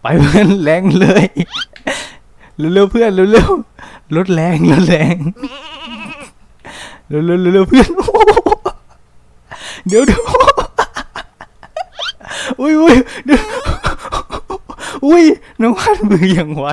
ไปเพื่อนแรงเลยเร็วๆเพื่อนเร็วๆลดแรงลดแรงเร็วๆเร็วๆเพื่อนเดี๋ยวเดี๋ยวอุ้ยอุ้ยเดี๋ยวอุ้ยน้องพันมืออย่างไว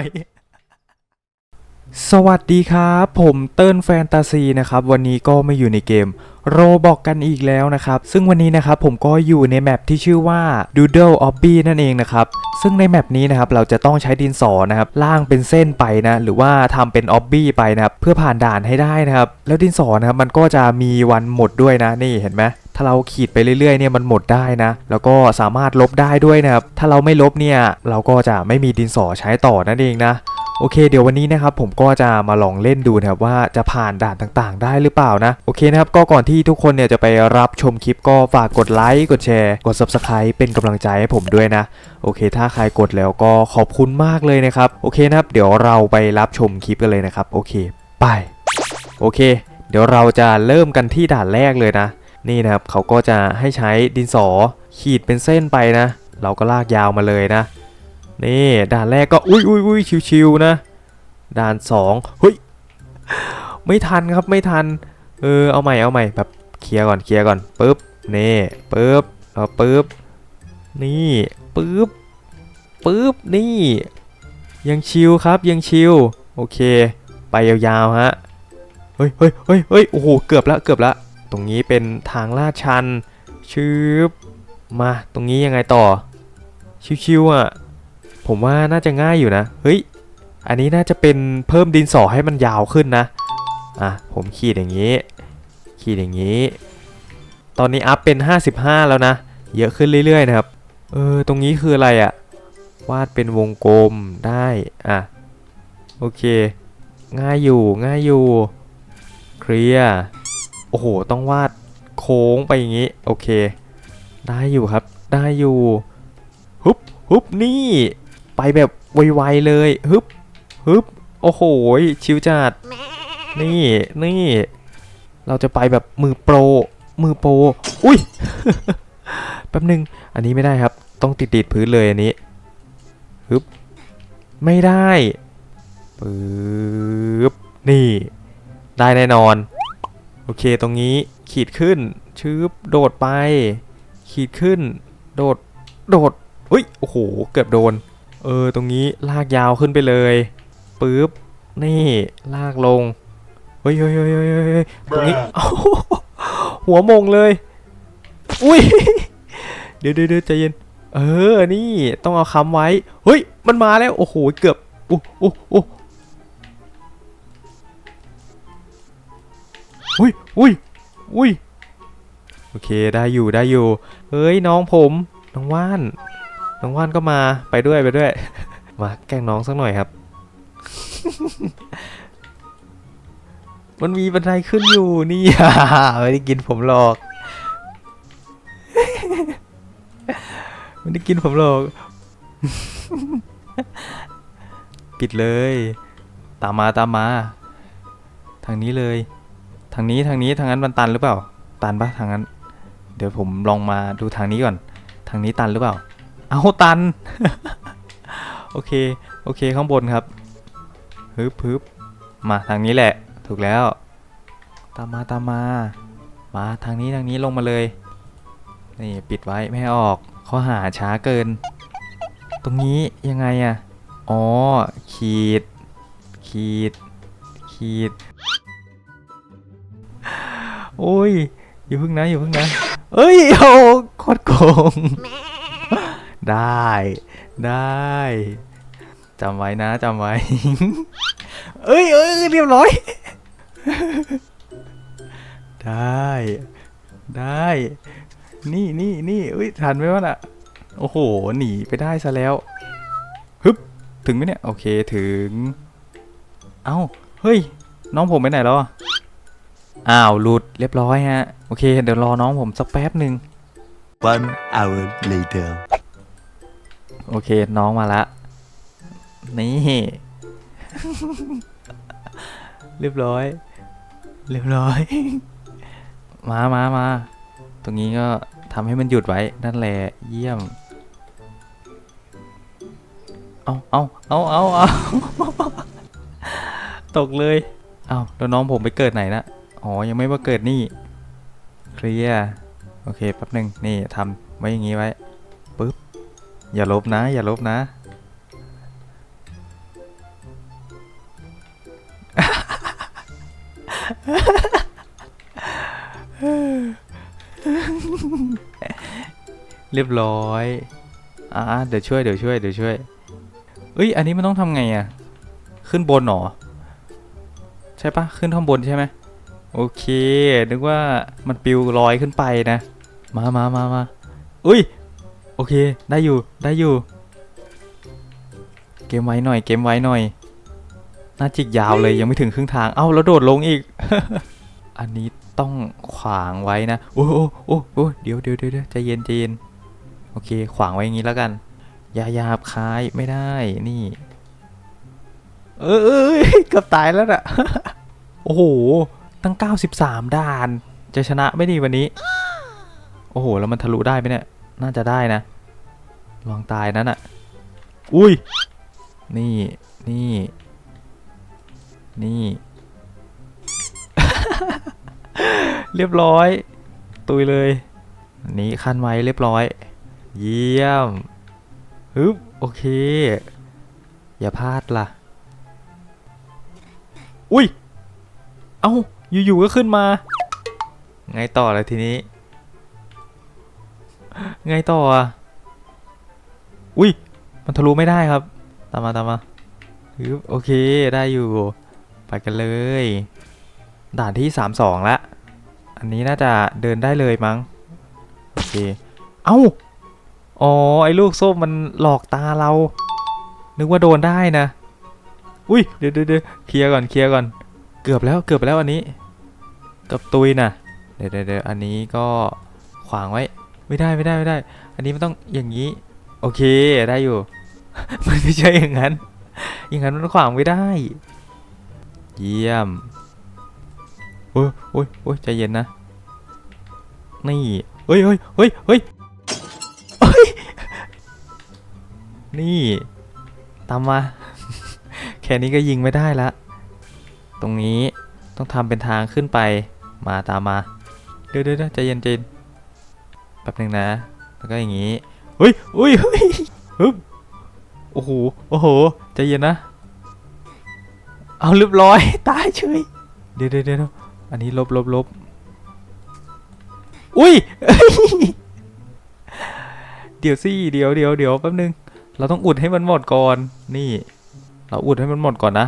สวัสดีครับ ผมเติ้ลแฟนตาซีนะครับ วันนี้ก็มาอยู่ในเกมโรบอกกันอีกแล้วนะครับ ซึ่งวันนี้นะครับผมก็อยู่ในแมปที่ชื่อว่า Doodle Obby นั่นเองนะครับ ซึ่งในแมปนี้นะครับเราจะต้องใช้ดินสอนะครับล่างเป็นเส้นไปนะ หรือว่าทำเป็น Obby ไปนะครับ เพื่อผ่านด่านให้ได้นะครับ แล้วดินสอนะครับมันก็จะมีวันหมดด้วยนะนี่เห็นไหมถ้าเราขีดไปเรื่อยๆเนี่ยมันหมดได้นะ แล้วก็สามารถลบได้ด้วยนะครับถ้าเราไม่ลบเนี่ยเราก็จะไม่มีดินสอใช้ต่อนั่นเองนะ โอเคเดี๋ยววันนี้นะครับผมก็จะมาลองเล่นดูนะครับว่าจะผ่านด่านต่างๆ ได้หรือเปล่านะโอเคนะครับก็ก่อนที่ทุกคนเนี่ยจะไปรับชมคลิปก็ฝากกดไลค์กดแชร์กด Subscribe เป็นกำลังใจให้ผมด้วยนะโอเค ถ้าใครกดแล้วก็ขอบคุณมากเลยนะครับโอเคนะครับเดี๋ยวเราไปรับชมคลิปกันเลยนะครับโอเคไปโอเค เดี๋ยวเราจะเริ่มกันที่ด่านแรกเลยนะ นี่นะครับเขาก็จะให้ใช้ดินสอขีดเป็นเส้นไปนะ เราก็ลากยาวมาเลยนะ นี่ด่านแรกก็อุ้ยอุ้ยอุ้ยชิวๆนะ ด่านสองเฮ้ยไม่ทันครับไม่ทัน เออเอาใหม่เอาใหม่แบบเคลียร์ก่อนเคลียร์ก่อนปึ๊บนี่ปึ๊บแล้วปึ๊บนี่ปึ๊บปึ๊บนี่ ยังชิวครับยังชิวโอเค ไปยาวๆฮะเฮ้ยเฮ้ยเฮ้ยเฮ้ยโอ้โหเกือบละเกือบละตรงนี้เป็นทางลาดชันชืบมาตรงนี้ยังไงต่อ ชิวๆอะ ผมว่าน่าจะง่ายอยู่นะ เฮ้ย อันนี้น่าจะเป็นเพิ่มดินสอให้มันยาวขึ้นนะ อะ ผมขีดอย่างนี้ ขีดอย่างนี้ ตอนนี้อัพเป็น 55 แล้วนะ เยอะขึ้นเรื่อยๆนะครับ เออ ตรงนี้คืออะไรอะวาดเป็นวงกลมได้ อะ โอเค ง่ายอยู่ ง่ายอยู่ เคลียร์ โอ้โห ต้องวาดโค้งไปอย่างนี้ โอเค ได้อยู่ครับ ได้อยู่ฮึบฮึบนี่ ไปแบบไวๆเลยฮึบฮึบโอ้โหชิวจัดนี่นี่เราจะไปแบบมือโปรมือโปรอุ้ยแป๊บนึงอันนี้ไม่ได้ครับ ต้องติดติดพื้นเลยอันนี้ฮึบไม่ได้ปึ๊บนี่ ได้แน่นอน โอเคตรงนี้ขีดขึ้นชืบโดดไป ขีดขึ้น โดด โดดอุ้ยโอ้โห เกือบโดน เออตรงนี้ลากยาวขึ้นไปเลยปึ๊บนี่ลากลงเฮ้ยเฮ้ยเฮ้ยเฮ้ยเฮ้ยเฮ้ยตรงนี้โอ้โหหัวมงเลย อุ้ยเดี๋ยวเดี๋ยวเดี๋ยวใจเย็น เออนี่ต้องเอาค้ำไว้ เฮ้ย มันมาแล้ว โอ้โหเกือบโอ้โอ้โอ้อุ้ยอุ้ยอุ้ยโอเคได้อยู่ได้อยู่ เฮ้ยน้องผม น้องว่าน น้องว่านก็มาไปด้วยไปด้วย มาแกล้งน้องสักหน่อยครับ มันมีบันไดขึ้นอยู่นี่ไม่ได้กินผมหรอกไม่ได้กินผมหรอก ปิดเลย ตามมาตามมา ทางนี้เลย ทางนี้ทางนี้ทางนั้นมันตันหรือเปล่า ตันปะทางนั้น เดี๋ยวผมลองมาดูทางนี้ก่อน ทางนี้ตันหรือเปล่า เอาตัน โอเค โอเคข้างบนครับฮึบฮึบมาทางนี้แหละ ถูกแล้ว ตามมาตามมา มาทางนี้ทางนี้ลงมาเลย นี่ปิดไว้ไม่ออกข้อหาช้าเกิน ตรงนี้ยังไงอะอ๋อ ขีด ขีด ขีด โอ้ย อย่าพึ่งนะอย่าพึ่งนะ เอ้ยโอ้โคตรโกง ได้ ได้จำไว้นะจำไว้ เอ้ยเอ้ยเรียบร้อย ได้ ได้ นี่นี่นี่เอ้ยทันไหมวะน่ะ โอ้โห หนีไปได้ซะแล้ว ฮึบ ถึงไหมเนี่ย โอเคถึง เอ้า เฮ้ย น้องผมไปไหนแล้วอ้าว หลุด เรียบร้อยฮะ โอเค เดี๋ยวรอน้องผมสักแป๊บหนึ่ง One hour later. โอเค น้องมาละ นี่ เรียบร้อย เรียบร้อย มามามา ตรงนี้ก็ทำให้มันหยุดไว้ นั่นแหละ เยี่ยม เอาเอาเอาเอาเอาตกเลย เอาแล้วน้องผมไปเกิดไหนนะอ๋อ ยังไม่มาเกิดนี่ เคลียร์ โอเค แป๊บหนึ่งนี่ทำไว้อย่างงี้ไว้ อย่าลบนะ อย่าลบนะ เรียบร้อย อ่า เดี๋ยวช่วย เดี๋ยวช่วย เดี๋ยวช่วย เอ้ย อันนี้มันต้องทำไงอะขึ้นบนหรอ ใช่ปะขึ้นข้างบนใช่ไหมโอเค นึกว่ามันปิวลอยขึ้นไปนะ มามามามาอุ้ย โอเค ได้อยู่ ได้อยู่ เกมไว้หน่อย เกมไว้หน่อยน่าจิกยาวเลยยังไม่ถึงครึ่งทาง เอ้าแล้วโดดลงอีก อันนี้ต้องขวางไว้นะ โอ้โอ้โอ้โอ้เดี๋ยวเดี๋ยวเดี๋ยวเดี๋ยวใจเย็นใจเย็น โอเค ขวางไว้อย่างนี้แล้วกัน อย่าหยาบคายไม่ได้ นี่เออเออเออเกือบตายแล้วน่ะ โอ้โห ตั้ง 93 ด่าน จะชนะไม่ดีวันนี้ โอ้โห แล้วมันทะลุได้ไหมเนี่ย น่าจะได้นะ ลองตายนั้นอะอุ้ย นี่ นี่ นี่ เรียบร้อย ตุยเลยอันนี้คันไว้เรียบร้อย เยี่ยมฮึบโอเค อย่าพลาดล่ะ อุ้ย เอ้า อยู่ๆก็ขึ้นมา ไงต่อเลยทีนี้ ไงต่ออะอุ้ยมันทะลุไม่ได้ครับ ตามมาตามมาโอเคได้อยู่ ไปกันเลย ด่านที่ 32 ละ อันนี้น่าจะเดินได้เลยมั้ง โอเค เอ้า อ๋อ ไอ้ลูกส้มมันหลอกตาเรา นึกว่าโดนได้นะ อุ้ย เดี๋ยวเดี๋ยวเดี๋ยวเคลียร์ก่อนเคลียร์ก่อน เกือบแล้วเกือบไปแล้วอันนี้ กับตุยนะเดี๋ยวเดี๋ยวเดี๋ยวอันนี้ก็ขวางไว้ ไม่ได้ไม่ได้ไม่ได้ อันนี้มันต้องอย่างนี้ โอเคได้อยู่ มันไม่ใช่อย่างนั้น อย่างนั้นมันขวางไม่ได้ เยี่ยมโอ้ยโอ้ยโอ้ยใจเย็นนะ นี่เฮ้ยเฮ้ยเฮ้ยเฮ้ยเฮ้ยนี่ ตามมา แค่นี้ก็ยิงไม่ได้ละ ตรงนี้ต้องทำเป็นทางขึ้นไป มาตามมา เดี๋ยวเดี๋ยวเดี๋ยวใจเย็นใจเย็น ป๊บหนึ่งนะ แล้วก็อย่างนี้เฮ้ยเฮ้ยเฮ้ยฮึบโอ้โห โอ้โห ใจเย็นนะ เอาเรียบร้อย ตายเฉยเดี๋ยวเดี๋ยวเดี๋ยวอันนี้ลบลบลบอุ้ย เดี๋ยวสิเดี๋ยวเดี๋ยวเดี๋ยวแป๊บนึง เราต้องอุดให้มันหมดก่อน นี่ เราอุดให้มันหมดก่อนนะ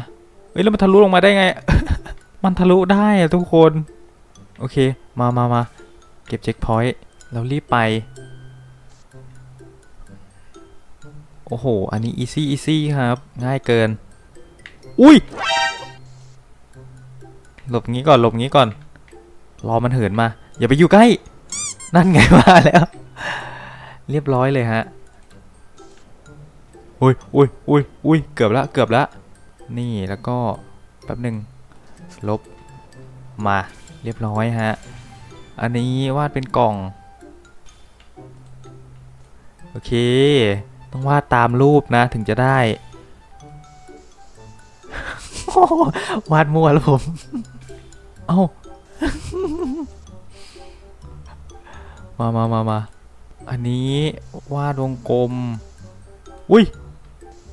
เฮ้ยแล้วมันทะลุลงมาได้ไง มันทะลุได้อะทุกคน โอเค มามามาเก็บเช็คพอยต์ แล้วรีบไป โอ้โห อันนี้ easy easy ครับ ง่ายเกิน อุ้ย หลบงี้ก่อน หลบงี้ก่อน รอมันเหินมา อย่าไปอยู่ใกล้ นั่นไงมาแล้ว เรียบร้อยเลยฮะ อุ้ยอุ้ยอุ้ยอุ้ยเกือบละ เกือบละ นี่แล้วก็แป๊บหนึ่งลบมาเรียบร้อยฮะ อันนี้วาดเป็นกล่อง โอเค ต้องวาดตามรูปนะถึงจะได้ วาดมั่วแล้วผม เอ้ามามามามาอันนี้วาดวงกลม อุ้ย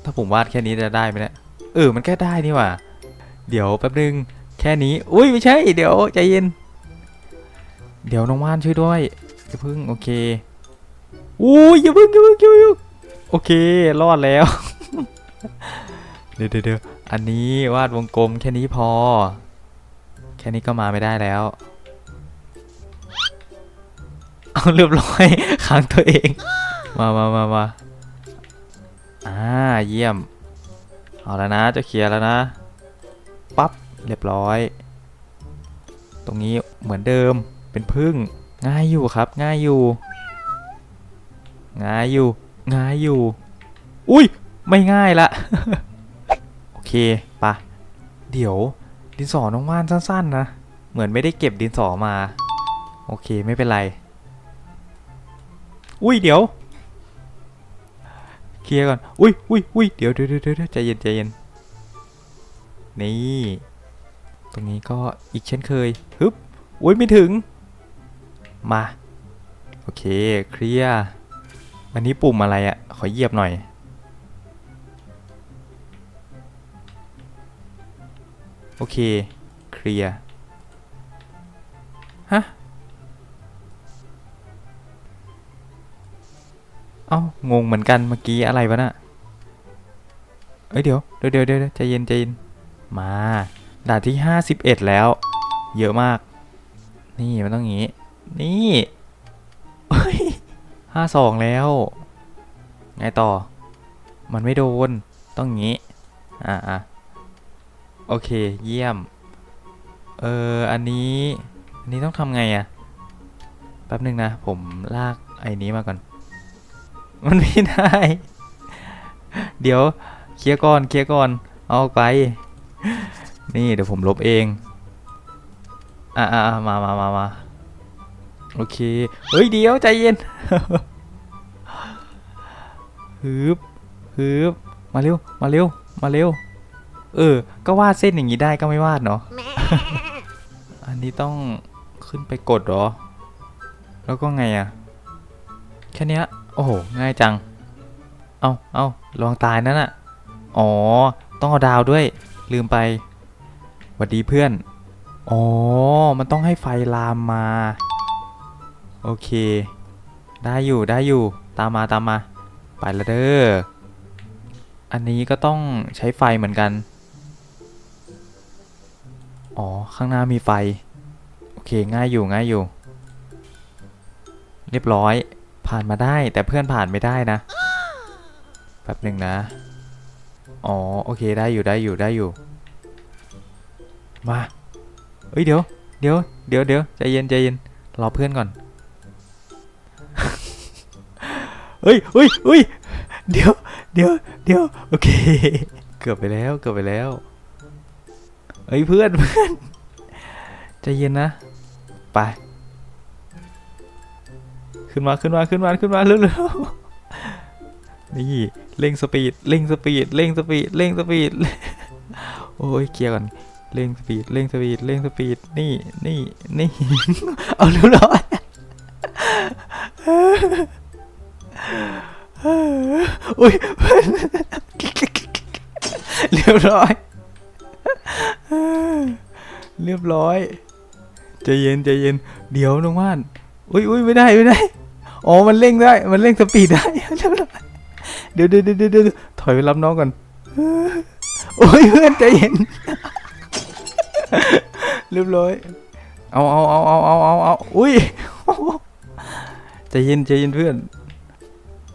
ถ้าผมวาดแค่นี้จะได้ไหมเนี่ย เออ มันแค่ได้นี่หว่า เดี๋ยวแป๊บนึง แค่นี้ อุ้ย ไม่ใช่ เดี๋ยวใจเย็น เดี๋ยวน้องว่านช่วยด้วยอย่าพึ่ง โอเค อุ้ยอย่าพึ่งอย่าพึ่งอย่าพึ่งโอเค รอดแล้วเดี๋ยวเดี๋ยวเดี๋ยวอันนี้วาดวงกลมแค่นี้พอ แค่นี้ก็มาไม่ได้แล้ว เอาเรียบร้อยค้างตัวเอง มามามามาอ่า เยี่ยม เอาแล้วนะจะเคลียร์แล้วนะ ปั๊บ เรียบร้อย ตรงนี้เหมือนเดิม เป็นพึ่ง ง่ายอยู่ครับ ง่ายอยู่ ง่ายอยู่ง่ายอยู่ อุ้ยไม่ง่ายละ โอเคปะเดี๋ยวดินสอน้องว่านสั้นๆนะ เหมือนไม่ได้เก็บดินสอมา โอเคไม่เป็นไร อุ้ยเดี๋ยวเคลียร์ก่อน อุ้ยอุ้ยอุ้ยเดี๋ยวเดี๋ยวเดี๋ยวเดี๋ยวใจเย็นใจเย็น นี่ ตรงนี้ก็อีกเช่นเคย ฮึบ อุ้ยไม่ถึง มา โอเค เคลียร์ อันนี้ปุ่มอะไรอะ่ะ ขอเหยียบหน่อย โอเค เคลียร์ ฮะ เอ้า งงเหมือนกันเมื่อกี้อะไรวะน่ะเอ้ยเดี๋ยวเดี๋ยวเดี๋ยวเดี๋ยวใจเย็นใจเย็น มา ด่านที่ 51 แล้ว เยอะมาก นี่มันต้องงี้ นี่ ห้าสองแล้ว ไงต่อ มันไม่โดน ต้องงี้ อะอะโอเค เยี่ยม เออ อันนี้ อันนี้ต้องทำไงอะแป๊บหนึ่งนะ ผมลากไอ้นี้มาก่อน มันไม่ได้ เดี๋ยว เคลียร์ก่อน เคลียร์ก่อน เอาออกไป นี่เดี๋ยวผมลบเอง อะอะมามามามาโอเค เฮ้ย เดี๋ยวใจเย็น ฮึบฮึบมาเร็ว มาเร็ว มาเร็ว เออ ก็วาดเส้นอย่างนี้ได้ก็ไม่วาดเนาะ อันนี้ต้องขึ้นไปกดเหรอ แล้วก็ไงอะแค่เนี้ยโอ้โห ง่ายจัง เอาเอาลองตายนั่นอะอ๋อ ต้องเอาดาวด้วย ลืมไปหวัดดีเพื่อน อ๋อ มันต้องให้ไฟลามมา โอเค ได้อยู่ ได้อยู่ ตามมา ตามมา ไปละเด้อ อันนี้ก็ต้องใช้ไฟเหมือนกัน อ๋อ ข้างหน้ามีไฟ โอเค ง่ายอยู่ง่ายอยู่ เรียบร้อย ผ่านมาได้แต่เพื่อนผ่านไม่ได้นะ แป๊บหนึ่งนะ อ๋อ โอเคได้อยู่ได้อยู่ได้อยู่ มา เอ้ยเดี๋ยว เดี๋ยว เดี๋ยวเดี๋ยวใจเย็นใจเย็น รอเพื่อนก่อน เฮ้ยเฮ้ยเฮ้ยเดี๋ยว เดี๋ยว เดี๋ยว โอเค เกือบไปแล้ว เกือบไปแล้วเอ้ยเพื่อนเพื่อนใจเย็นนะ ไป ขึ้นมา ขึ้นมา ขึ้นมา ขึ้นมา เร็วๆ นี่ เร่งสปีด เร่งสปีด เร่งสปีด เร่งสปีด โอ้ยเคลียร์ก่อน เร่งสปีด เร่งสปีด เร่งสปีด นี่ นี่ นี่ เอาเรียบร้ อุ้ยเรียบร้อย เรียบร้อยใจเย็นใจเย็น เดี๋ยวน้องว่านอุ้ยอุ้ยไม่ได้ไม่ได้อ๋อมันเร่งได้ มันเร่งสปีดได้เรียบร้อยเดี๋ยวเดี๋ยวเดี๋ยวเดี๋ยวถอยไปรับน้องก่อนโอ้ยเพื่อนใจเย็นเรียบร้อย เอาเอาเอาเอาเอาเอาเอาอุ้ยใจเย็นใจเย็นเพื่อน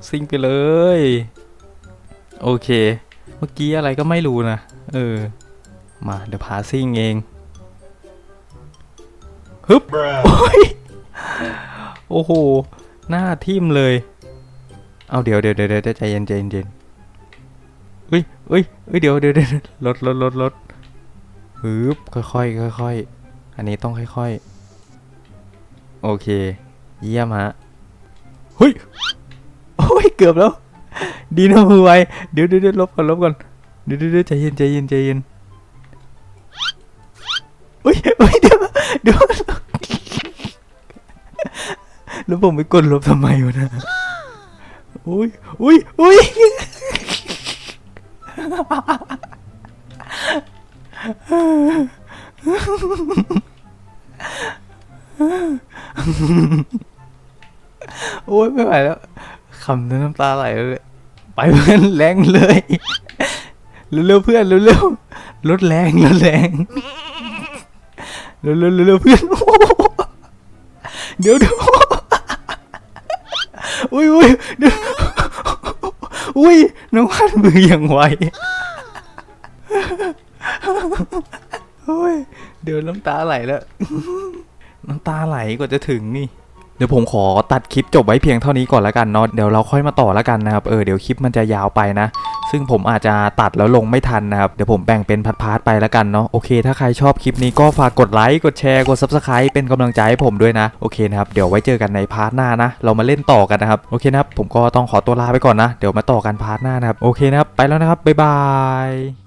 ซิงไปเลย โอเค เมื่อกี้อะไรก็ไม่รู้นะ เออ มาเดี๋ยวพาซิงเองฮึบโอ้ยโอ้โห หน้าทิ่มเลย เอาเดี๋ยวเดี๋ยวเดี๋ยวเดี๋ยวใจเย็นใจเย็นใจเย็นเฮ้ยเฮ้ยเฮ้ยเดี๋ยวเดี๋ยวเดี๋ยวลดลดลดลดฮึบค่อยค่อยค่อยค่อยๆอันนี้ต้องค่อยๆโอเค เยี่ยมฮะ เฮ้ยโอ้ย เกือบแล้ว ดีนะมือไวเดี๋ยวเดี๋ยวลบก่อนลบก่อนเดี๋ยวเดี๋ยวใจเย็นใจเย็นใจเย็นเฮ้ยเฮ้ยเดี๋ยวเดี๋ยวแล้วผมไปกดลบทำไมวะนะอุ้ยอุ้ยอุ้ยโอ้ยไม่ไหวแล้ว คำนั้นน้ำตาไหลไปเพื่อนแรงเลยเร็วๆเพื่อนเร็วๆลดแรงลดแรงเร็วๆเร็วๆเพื่อนเดี๋ยวเดี๋ยวอุ้ยอุ้ยเดี๋ยวอุ้ยน้องพันมืออย่างไวโอ้ยเดี๋ยวน้ำตาไหลแล้ว น้ำตาไหลกว่าจะถึงนี่ ดี๋ยวผมขอตัดคลิปจบไว้เพียงเท่านี้ก่อนละกันเนาะเดี๋ยวเราค่อยมาต่อละกันนะครับเออเดี๋ยวคลิปมันจะยาวไปนะ ซึ่งผมอาจจะตัดแล้วลงไม่ทันนะครับเดี๋ยวผมแบ่งเป็นพาร์ทๆไปแล้วกันเนาะโอเค ถ้าใครชอบคลิปนี้ก็ฝากกดไลค์กดแชร์กด Subscribe เป็นกำลังใจให้ผมด้วยนะโอเคนะครับเดี๋ยวไว้เจอกันในพาร์ทหน้านะ เรามาเล่นต่อกันนะครับโอเคนะครับผมก็ต้องขอตัวลาไปก่อนนะ เดี๋ยวมาต่อกันพาร์ทหน้านะครับโอเคนะครับไปแล้วนะครับบ๊ายบาย